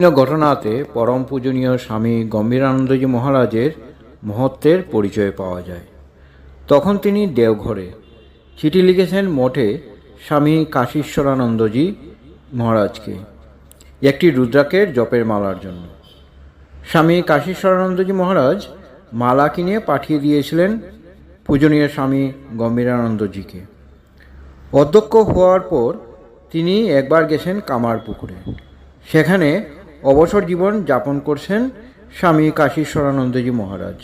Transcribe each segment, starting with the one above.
বিভিন্ন ঘটনাতে পরম পূজনীয় স্বামী গম্ভীরানন্দজি মহারাজের মহত্বের পরিচয় পাওয়া যায়। তখন তিনি দেওঘরে চিঠি লিখেছেন মঠে স্বামী কাশীশ্বরানন্দজি মহারাজকে একটি রুদ্রাকের জপের মালার জন্য। স্বামী কাশীশ্বরানন্দজি মহারাজ মালা কিনে পাঠিয়ে দিয়েছিলেন পূজনীয় স্বামী গম্ভীরানন্দজিকে। অধ্যক্ষ হওয়ার পর তিনি একবার গেছেন কামার পুকুরে সেখানে অবসর জীবন যাপন করছেন স্বামী কাশীশ্বরানন্দজি মহারাজ।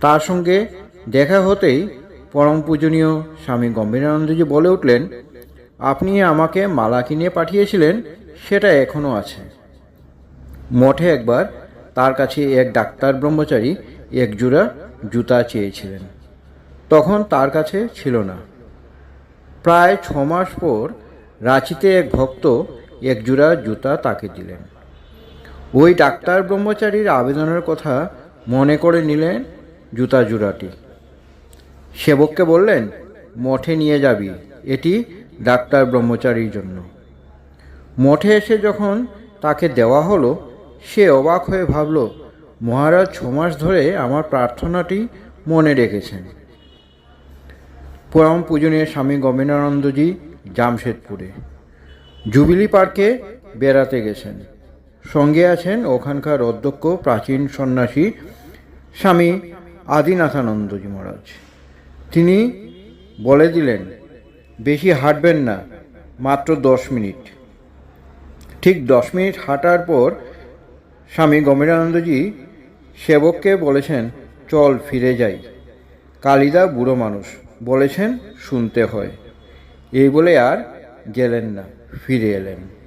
তার সঙ্গে দেখা হতেই পরম পূজনীয় স্বামী গম্ভীরানন্দজি বলে উঠলেন, আপনি আমাকে মালা কিনে পাঠিয়েছিলেন, সেটা এখনও আছে। মঠে একবার তার কাছে এক ডাক্তার ব্রহ্মচারী এক জোড়া জুতা চেয়েছিলেন। তখন তার কাছে ছিল না। প্রায় ছ মাস পর রাঁচিতে এক ভক্ত এক জোড়া জুতা তাকে দিলেন। ওই ডাক্তার ব্রহ্মচারীর আবেদনের কথা মনে করে নিলেন জুতা জোড়াটি। সেবককে বললেন, মঠে নিয়ে যাবি, এটি ডাক্তার ব্রহ্মচারীর জন্য। মঠে এসে যখন তাকে দেওয়া হলো, সে অবাক হয়ে ভাবল, মহারাজ, ছ মাস ধরে আমার প্রার্থনাটি মনে রেখেছেন। পরম পূজনীয় স্বামী গমেনানন্দজি জামশেদপুরে জুবিলি পার্কে বেড়াতে গেছেন। সঙ্গে আছেন ওখানকার অধ্যক্ষ প্রাচীন সন্ন্যাসী স্বামী আদিনাথানন্দজি মহারাজ। তিনি বলে দিলেন, বেশি হাঁটবেন না, মাত্র দশ মিনিট। ঠিক দশ মিনিট হাঁটার পর স্বামী গম্ভীরানন্দজি সেবককে বলেছেন, চল ফিরে যাই। কালিদা বুড়ো মানুষ বলেছেন, শুনতে হয়। এই বলে আর গেলেন না, ফিরে এলেন।